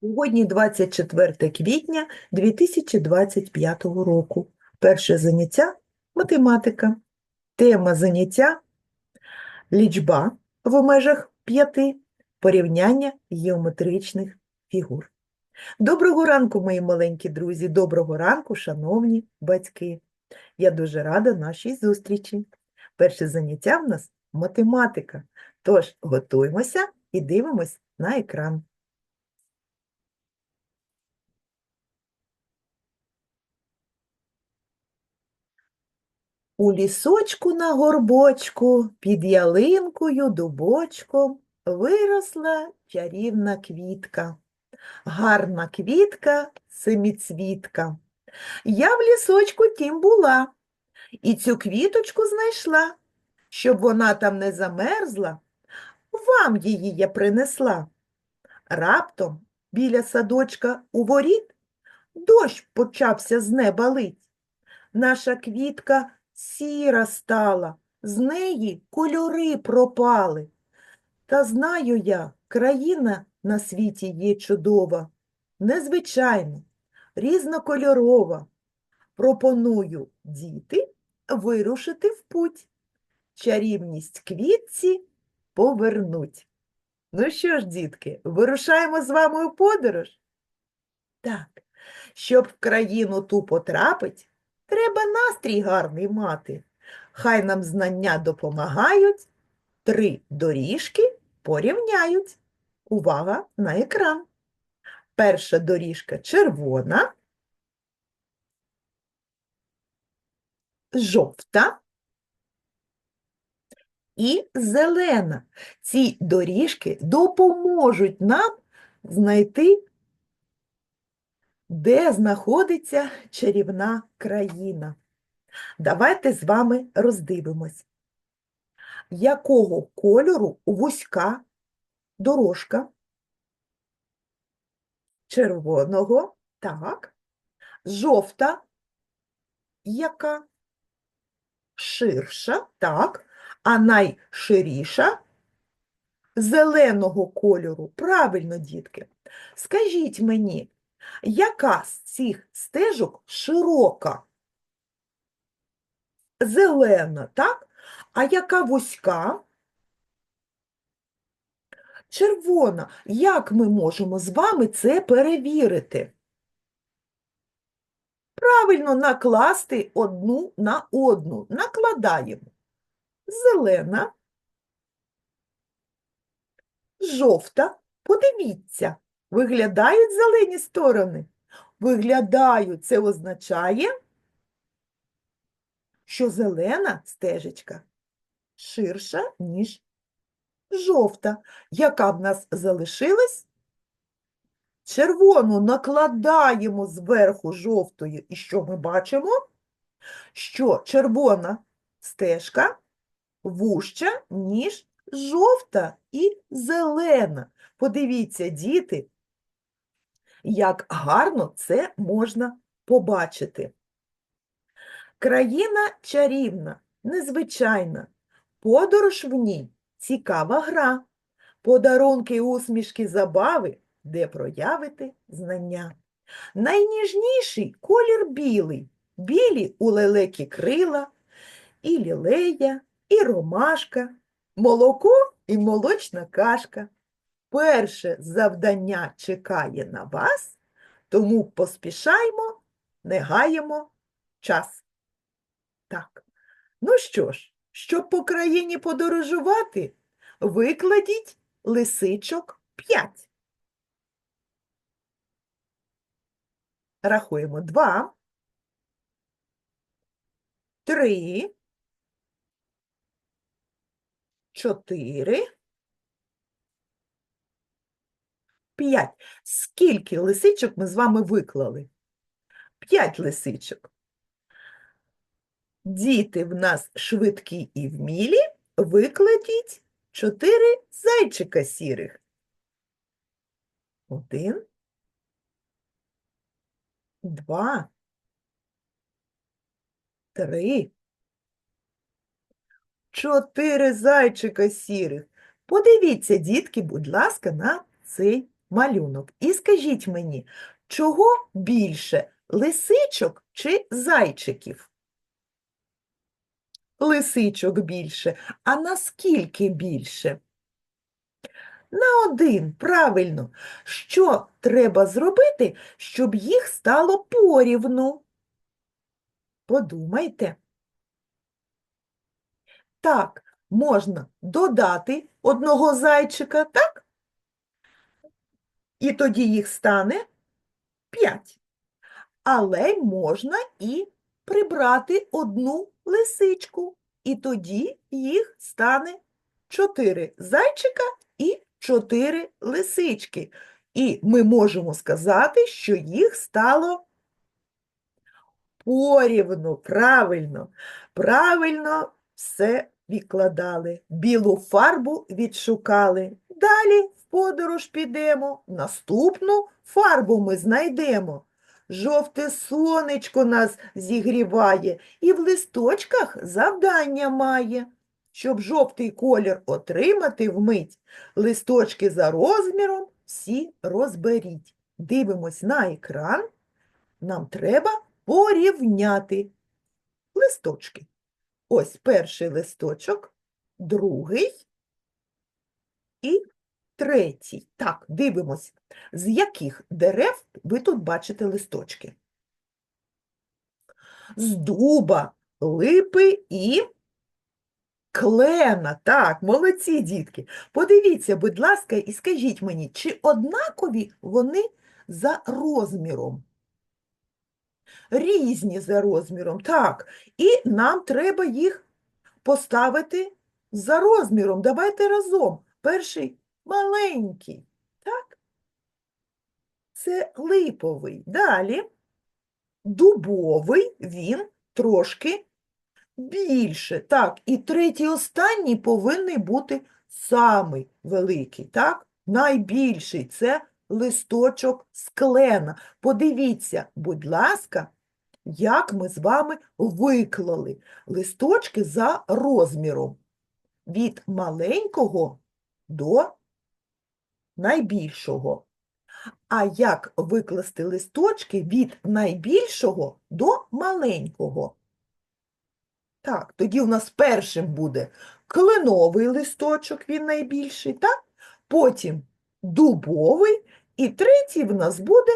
Сьогодні 24 квітня 2025 року. Перше заняття – математика. Тема заняття – лічба в межах п'яти, порівняння геометричних фігур. Доброго ранку, мої маленькі друзі, доброго ранку, шановні батьки. Я дуже рада нашій зустрічі. Перше заняття в нас – математика. Тож готуємося і дивимось на екран. У лісочку на горбочку, під ялинкою дубочком виросла чарівна квітка. Гарна квітка семіцвітка. Я в лісочку тім була, і цю квіточку знайшла, щоб вона там не замерзла, вам її я принесла. Раптом біля садочка у воріт дощ почався з неба лить. Наша квітка сіра стала, з неї кольори пропали. Та знаю я, країна на світі є чудова, незвичайна, різнокольорова. Пропоную, діти, вирушити в путь. Чарівність квітці повернуть. Ну що ж, дітки, вирушаємо з вами у подорож? Так, щоб в країну ту потрапить, треба настрій гарний мати. Хай нам знання допомагають, три доріжки порівняють. Увага на екран. Перша доріжка червона, жовта і зелена. Ці доріжки допоможуть нам знайти де знаходиться чарівна країна. Давайте з вами роздивимось, якого кольору вузька дорожка червоного, так, жовта, яка ширша, так, а найширіша зеленого кольору. Правильно, дітки. Скажіть мені, яка з цих стежок широка? Зелена, так? А яка вузька? Червона. Як ми можемо з вами це перевірити? Правильно накласти одну на одну. Накладаємо. Зелена, жовта. Подивіться, Виглядають зелені сторони? Виглядають, це означає, що зелена стежечка ширша, ніж жовта. Яка в нас залишилась? Червону накладаємо зверху жовтою. І що ми бачимо? Що червона стежка вужча, ніж жовта і зелена. Подивіться, діти, як гарно це можна побачити. Країна чарівна, незвичайна, подорож в ній цікава гра, подарунки, усмішки, забави, де проявити знання. Найніжніший колір білий, білі у лелекі крила, і лілея, і ромашка, молоко і молочна кашка. Перше завдання чекає на вас, тому поспішаймо, не гаємо час. Так, ну що ж, щоб по країні подорожувати, викладіть лисичок 5. Рахуємо 2, 3, 4, П'ять. Скільки лисичок ми з вами виклали? П'ять лисичок. Діти в нас швидкі і вмілі, викладіть чотири зайчика сірих. Один, два, три, чотири зайчика сірих. Подивіться, дітки, будь ласка, на цей малюнок і скажіть мені, чого більше лисичок чи зайчиків? Лисичок більше. А наскільки більше? На один, правильно. Що треба зробити, щоб їх стало порівну? Подумайте. Так, можна додати одного зайчика, так? І тоді їх стане 5. Але можна і прибрати одну лисичку, і тоді їх стане 4 зайчика і 4 лисички. І ми можемо сказати, що їх стало порівну, правильно, правильно все відкладали, білу фарбу відшукали. Далі подорож підемо, наступну фарбу ми знайдемо. Жовте сонечко нас зігріває і в листочках завдання має. Щоб жовтий колір отримати вмить, листочки за розміром всі розберіть. Дивимось на екран. Нам треба порівняти листочки. Ось перший листочок, другий і третій. Так, дивимось, з яких дерев ви тут бачите листочки. З дуба, липи і клена. Так, молодці, дітки. Подивіться, будь ласка, і скажіть мені, чи однакові вони за розміром? Різні за розміром, так. І нам треба їх поставити за розміром. Давайте разом. Перший маленький, так? Це липовий. Далі дубовий, він трошки більше. Так, і третій останній повинен бути самий великий, так? Найбільший це листочок склена. Подивіться, будь ласка, як ми з вами виклали листочки за розміром від маленького до найбільшого. А як викласти листочки від найбільшого до маленького? Так, тоді у нас першим буде кленовий листочок, він найбільший, так? Потім дубовий, і третій в нас буде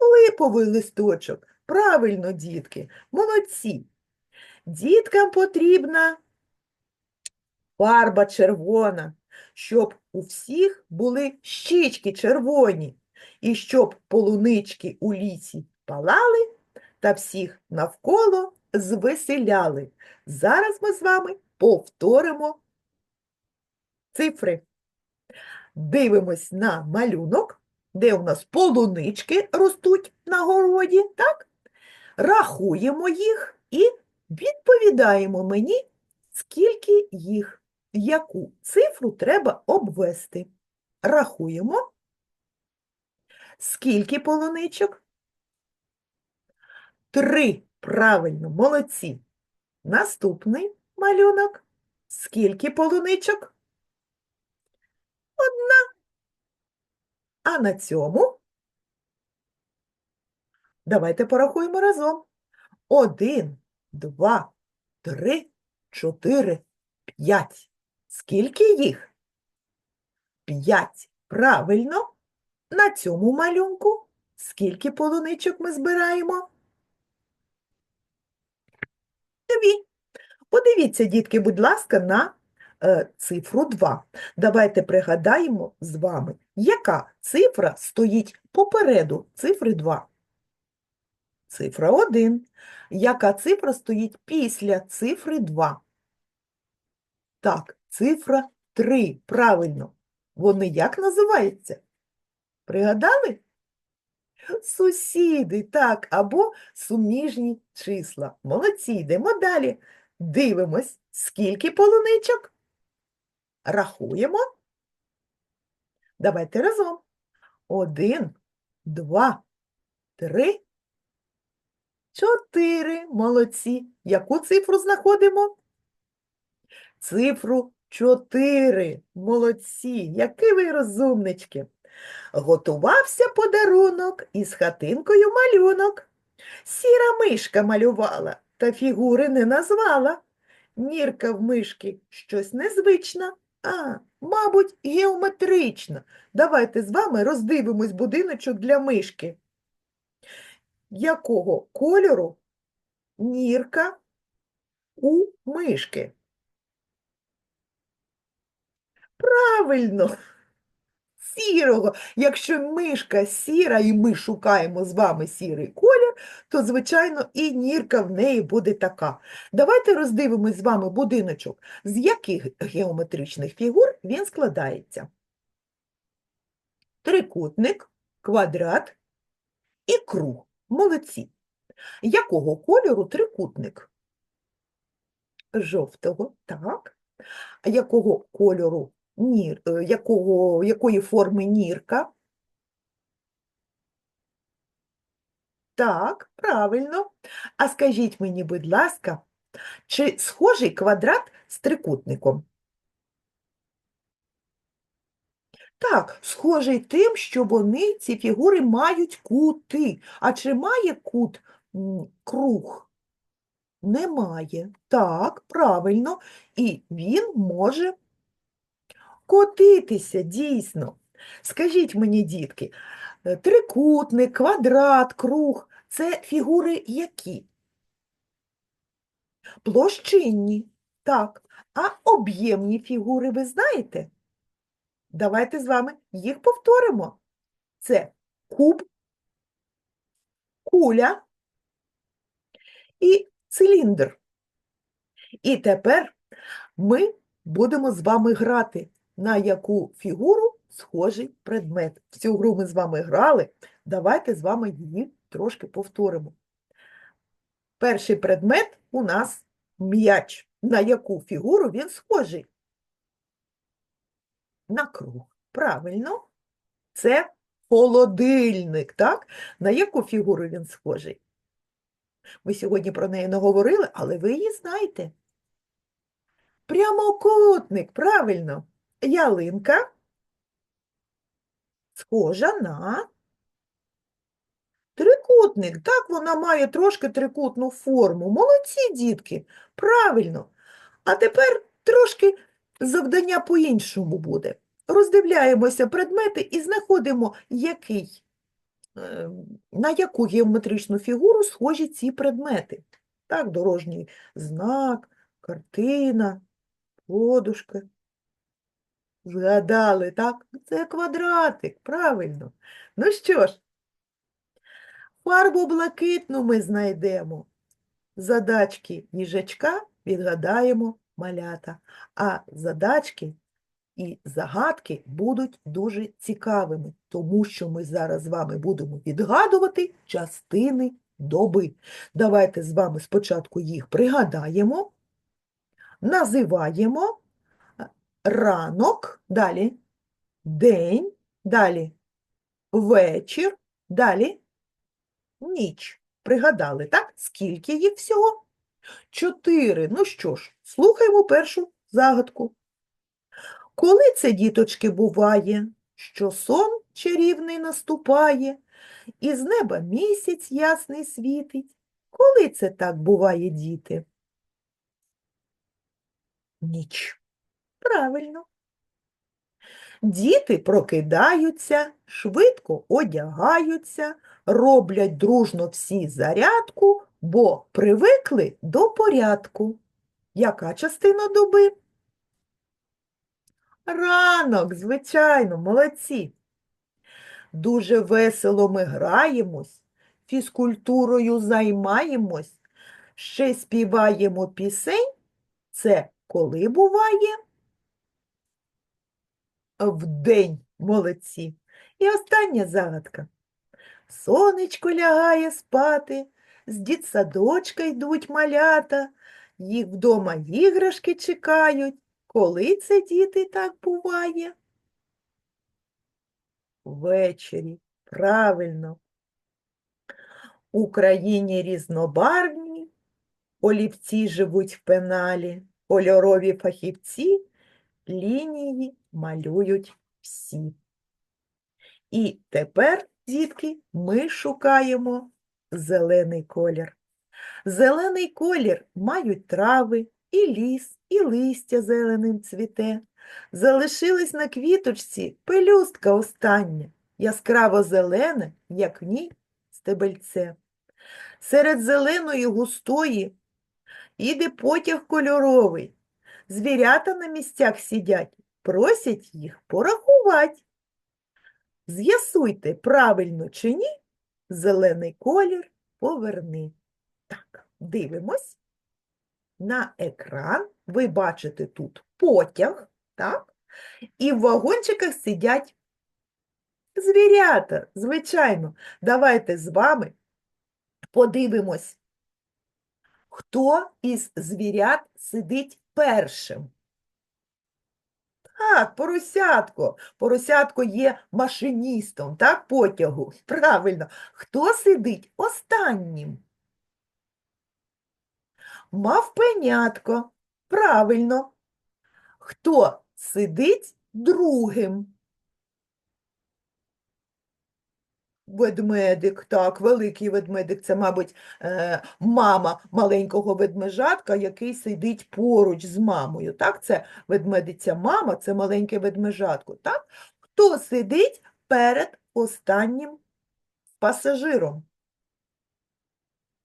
липовий листочок. Правильно, дітки, молодці. Діткам потрібна фарба червона, щоб у всіх були щічки червоні, і щоб полунички у лісі палали та всіх навколо звеселяли. Зараз ми з вами повторимо цифри. Дивимось на малюнок, де у нас полунички ростуть на городі, так? Рахуємо їх і відповідаємо мені, скільки їх, яку цифру треба обвести. Рахуємо. Скільки полуничок? Три. Правильно, молодці. Наступний малюнок. Скільки полуничок? Одна. А на цьому давайте порахуємо разом. Один, два, три, чотири, п'ять. Скільки їх? П'ять. Правильно. На цьому малюнку скільки полуничок ми збираємо? Дві. Подивіться, дітки, будь ласка, на е, цифру 2. Давайте пригадаємо з вами, яка цифра стоїть попереду цифри 2. Цифра 1. Яка цифра стоїть після цифри 2? Так, цифра 3. Правильно. Вони як називаються? Пригадали? Сусіди, так, або суміжні числа. Молодці, йдемо далі. Дивимось, скільки полуничок. Рахуємо. Давайте разом. Один, два, три, чотири. Молодці. Яку цифру знаходимо? Цифру чотири. Молодці. Які ви розумнички. Готувався подарунок із хатинкою малюнок. Сіра мишка малювала, та фігури не назвала. Нірка в мишки щось незвична, а, мабуть, геометрична. Давайте з вами роздивимось будиночок для мишки. Якого кольору нірка у мишки? Правильно, сірого. Якщо мишка сіра, і ми шукаємо з вами сірий колір, то, звичайно, і нірка в неї буде така. Давайте роздивимось з вами будиночок, з яких геометричних фігур він складається. Трикутник, квадрат і круг. Молодці. Якого кольору трикутник? Жовтого, так. Якого кольору нір, е, якого, якої форми нірка? Так, правильно. А скажіть мені, будь ласка, чи схожий квадрат з трикутником? Так, схожий тим, що вони, ці фігури, мають кути. А чи має кут круг? Немає. Так, правильно. І він може котитися, дійсно. Скажіть мені, дітки, е, трикутник, квадрат, круг це фігури які? Площинні, так. А об'ємні фігури ви знаєте? Давайте з вами їх повторимо. Це куб, куля і циліндр. І тепер ми будемо з вами грати, на яку фігуру схожий предмет. В цю гру ми з вами грали. Давайте з вами її трошки повторимо. Перший предмет у нас м'яч. На яку фігуру він схожий? На круг. Правильно. Це холодильник, так? На яку фігуру він схожий? Ми сьогодні про неї не говорили, але ви її знаєте. Прямокутник, правильно. Ялинка схожа на трикутник. Так, вона має трошки трикутну форму. Молодці, дітки, правильно. А тепер трошки завдання по-іншому буде. Роздивляємося предмети і знаходимо, який, е, на яку геометричну фігуру схожі ці предмети. Так, дорожній знак, картина, подушка. Згадали, так? Це квадратик, правильно. Ну що ж, фарбу блакитну ми знайдемо. Задачки їжачка відгадаємо малята, а задачки і загадки будуть дуже цікавими, тому що ми зараз з вами будемо відгадувати частини доби. Давайте з вами спочатку їх пригадаємо, називаємо ранок, далі день, далі вечір, далі ніч. Пригадали, так? Скільки їх всього? Чотири. Ну що ж, слухаємо першу загадку. Коли це, діточки, буває, що сон чарівний наступає, і з неба місяць ясний світить? Коли це так буває, діти? Ніч. Правильно. Діти прокидаються, швидко одягаються, роблять дружно всі зарядку, бо привикли до порядку. Яка частина доби? Ранок, звичайно, молодці. Дуже весело ми граємось, фізкультурою займаємось, ще співаємо пісень. Це коли буває? Вдень, молодці. І остання загадка. Сонечко лягає спати, з дітсадочка йдуть малята, їх вдома іграшки чекають. Коли це, діти, так буває? Ввечері, правильно. У країні різнобарвні, олівці живуть в пеналі, кольорові фахівці лінії малюють всі. І тепер, дітки, ми шукаємо зелений колір. Зелений колір мають трави, і ліс, і листя зеленим цвіте. Залишилась на квіточці пелюстка остання, яскраво зелене, як в ній стебельце. Серед зеленої густої іде потяг кольоровий. Звірята на місцях сидять, просять їх порахувати. З'ясуйте, правильно чи ні, зелений колір поверни. Так, дивимось. На екран ви бачите тут потяг, так? І в вагончиках сидять звірята, звичайно. Давайте з вами подивимось, хто із звірят сидить першим. Так, поросятко. Поросятко є машиністом, так, потягу. Правильно. Хто сидить останнім? Мавпенятко. Правильно. Хто сидить другим? Ведмедик, так, великий ведмедик, це, мабуть, е, мама маленького ведмежатка, який сидить поруч з мамою. Так, це ведмедиця мама, це маленьке ведмежатко. Так? Хто сидить перед останнім пасажиром?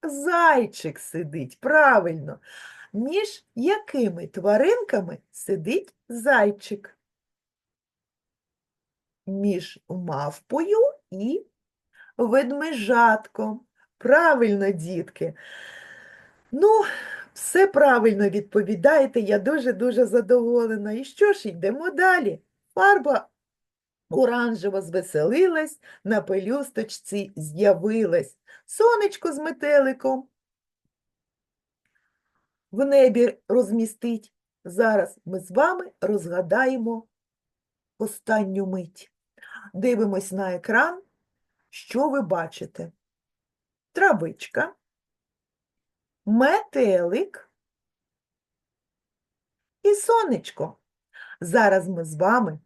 Зайчик сидить, правильно. Між якими тваринками сидить зайчик? Між мавпою і ведмежатком. Правильно, дітки. Ну, все правильно відповідаєте, я дуже-дуже задоволена. І що ж, йдемо далі. Фарба оранжева звеселилась, на пелюсточці з'явилась. Сонечко з метеликом в небі розмістить. Зараз ми з вами розгадаємо останню мить. Дивимось на екран. Що ви бачите? Травичка, метелик і сонечко. Зараз ми з вами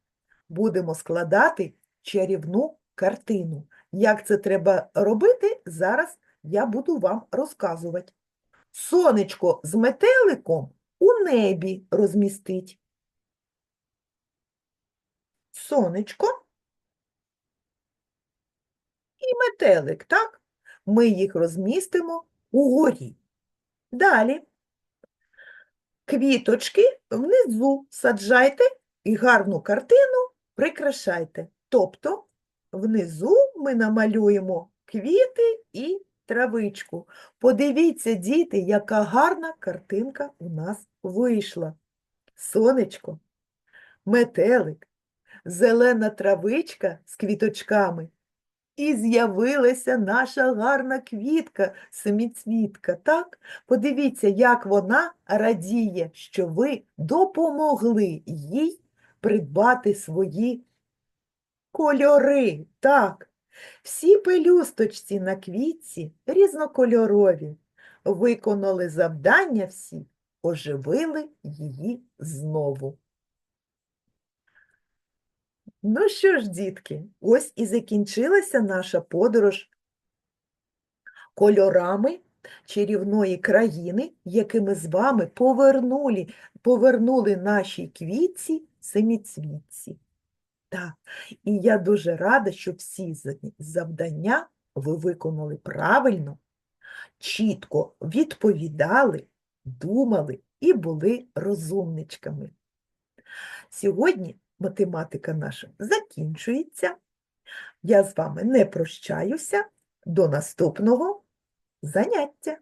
будемо складати чарівну картину. Як це треба робити, зараз я буду вам розказувати. Сонечко з метеликом у небі розмістить. Сонечко і метелик, так? Ми їх розмістимо угорі. Далі. Квіточки внизу саджайте і гарну картину прикрашайте. Тобто внизу ми намалюємо квіти і травичку. Подивіться, діти, яка гарна картинка у нас вийшла. Сонечко, метелик, зелена травичка з квіточками. І з'явилася наша гарна квітка, семіцвітка, так? Подивіться, як вона радіє, що ви допомогли їй придбати свої кольори. Так, всі пелюсточці на квітці різнокольорові. Виконали завдання всі, оживили її знову. Ну що ж, дітки, ось і закінчилася наша подорож кольорами чарівної країни, якими з вами повернули, повернули нашій квітці семіцвітці. Так, і я дуже рада, що всі завдання ви виконали правильно, чітко відповідали, думали і були розумничками. Сьогодні математика наша закінчується. Я з вами не прощаюся. До наступного заняття.